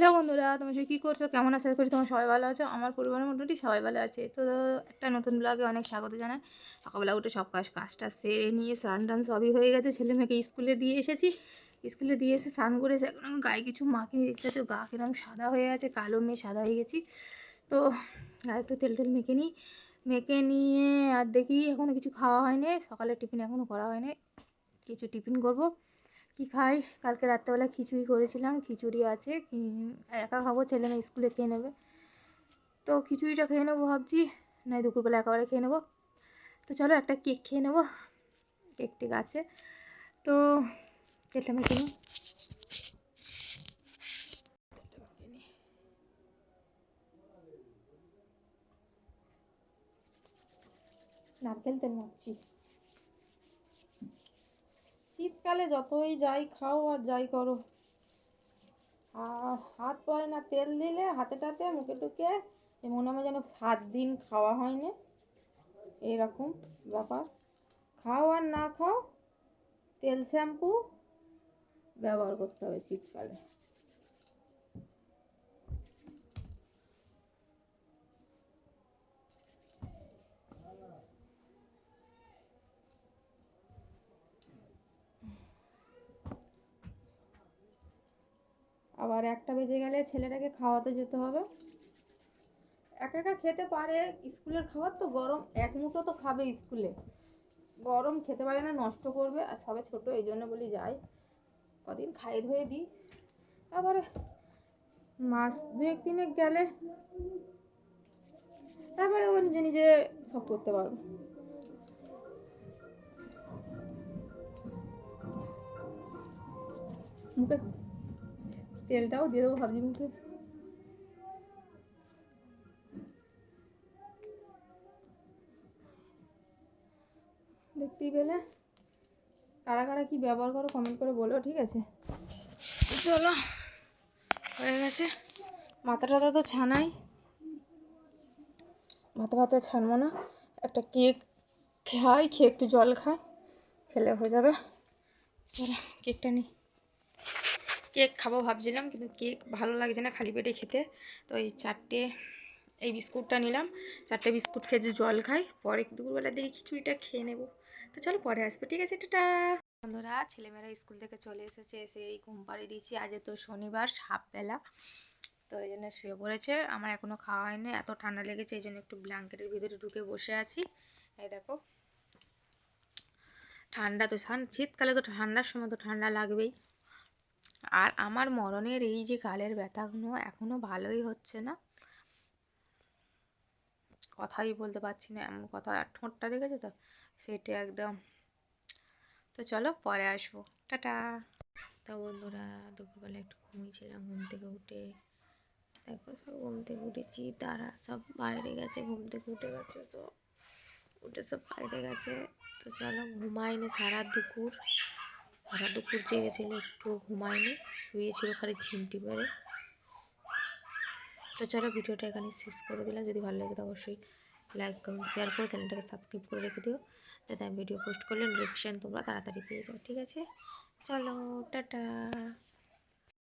Hello বন্ধুরা, তোমরা সবাই কী করছ? কেমন আশা করি তোমার সবাই ভালো আছো। আমার পরিবারের মোটামুটি সবাই ভালো আছে। তো একটা নতুন ব্লগে অনেক স্বাগত জানাই। সকালবেলা উঠে সব কাজ, কাজটা সেরে নিয়ে স্নান টান সবই হয়ে গেছে। ছেলে মেয়েকে স্কুলে দিয়ে এসেছি। স্কুলে দিয়ে এসে স্নান করে এখন গায়ে কিছু মাখিয়ে দেখতে তো গা কিরম সাদা হয়ে গেছে কালো মেয়ে সাদা হয়ে গেছি। তো গায়ে একটু তেল টেল মেখে নিই। মেখে নিয়ে আর দেখি এখনও কিছু খাওয়া হয়নি। সকালে টিফিন এখনও করা হয়নি। কিছু টিফিন করব। কি খাই? কালকে রাত্রেবেলা খিচুড়ি করেছিলাম, খিচুড়ি আছে একা খাব, ছেলে মেয়ে স্কুলে খেয়ে নেবে। তো খিচুড়িটা খেয়ে নেব ভাবছি, নয় দুপুরবেলা একেবারে খেয়ে নেব। তো চলো একটা কেক খেয়ে নেব কেক টেক আছে তো কেকটা মেখে নিই নারকেল তেল মাখছি। শীতকালে যতই যাই খাও আর যাই করো। আর হাত পায় না, তেল দিলে হাতে টাতে, মুখে টুকে মনে হয় যেন সাত দিন খাওয়া হয়নি। এরকম ব্যাপার। খাও আর না খাও, তেল শ্যাম্পু ব্যবহার করতে হবে শীতকালে। আবার একটা বেজে গেলে ছেলেটাকে খাওয়াতে যেতে হবে। একা একা খেতে পারে স্কুলের খাবার তো গরম, এক মুঠো তো খাবে স্কুলে। গরম খেতে পারে না, নষ্ট করবে, আর সবে ছোট, এই জন্য বলি যাই। কদিন খাইয়ে ধুয়ে দিই। তারপরে মাস দুয়েক, তিনেক গেলে তারপরে ও নিজে নিজে সব করতে পারবে। মুখে তেলটাও দিয়ে দেবো, ভাবছি মুখে। দেখতেই পেলে? কারা কারা কি ব্যবহার করো কমেন্ট করে বলো, ঠিক আছে? চলো, হয়ে গেছে। মাথা টাথা তো ছানাই। মাথা ফাতা ছানবো না। একটা কেক খাই, খেয়ে একটু জল খাই, খেলে হয়ে যাবে। চলো, কেকটা নিই। কেক খাব ভাবছিলাম, কিন্তু কেক ভালো লাগছে না খালি পেটে খেতে। তো এই চারটে, এই বিস্কুটটা নিলাম। চারটে বিস্কুট খেয়ে জল খাই, পরে দুপুরবেলা দেখি খিচুড়িটা খেয়ে নেব। তো চলো পরে আসবে, ঠিক আছে, টাটা। বন্ধুরা, ছেলেমেয়েরা স্কুল থেকে চলে এসেছে, এসে এই ঘুম পাড়িয়ে দিয়েছি। আজ তো শনিবার হাফবেলা তো এই জন্য শুয়ে পড়েছে। আমার এখনও খাওয়া হয়নি, এত ঠান্ডা লেগেছে, এই জন্য একটু ব্ল্যাঙ্কেটের ভিতরে ঢুকে বসে আছি। এই দেখো। ঠান্ডা তো, শীতকালে তো ঠান্ডার সময় তো ঠান্ডা লাগবেই। আর আমার মরণের এই যে গালের ব্যথাগুলো এখনও ভালোই হচ্ছে না। কথাই বলতে পারছি না, এমন কথা। আর ঠোঁটটা দেখেছ তো? ফেটে একদম। তো চলো পরে আসব। টাটা। তো বন্ধুরা, দুপুরবেলা একটু ঘুমিয়েছিলাম, ঘুম থেকে উঠে দেখো সব ঘুম থেকে উঠেছি, তারা সব বাইরে গেছে, ঘুম থেকে উঠে গেছে সব, উঠে সব বাইরে গেছে। তো চলো ঘুমাইনি সারা দুপুর। সারা দুপুর জেগেছিল, একটু ঘুমায়নি, শুয়েছিল খালি ঝিমটি পরে তো চলো ভিডিওটা এখানে শেষ করে দিলাম। যদি ভালো লাগে তো অবশ্যই লাইক কমেন্ট শেয়ার করে চ্যানেলটাকে সাবস্ক্রাইব করে রেখে দিও। যাতে আমি ভিডিও পোস্ট করলে নোটিফিকেশান তোমরা তাড়াতাড়ি পেয়ে যাও, ঠিক আছে? চলো, টাটা!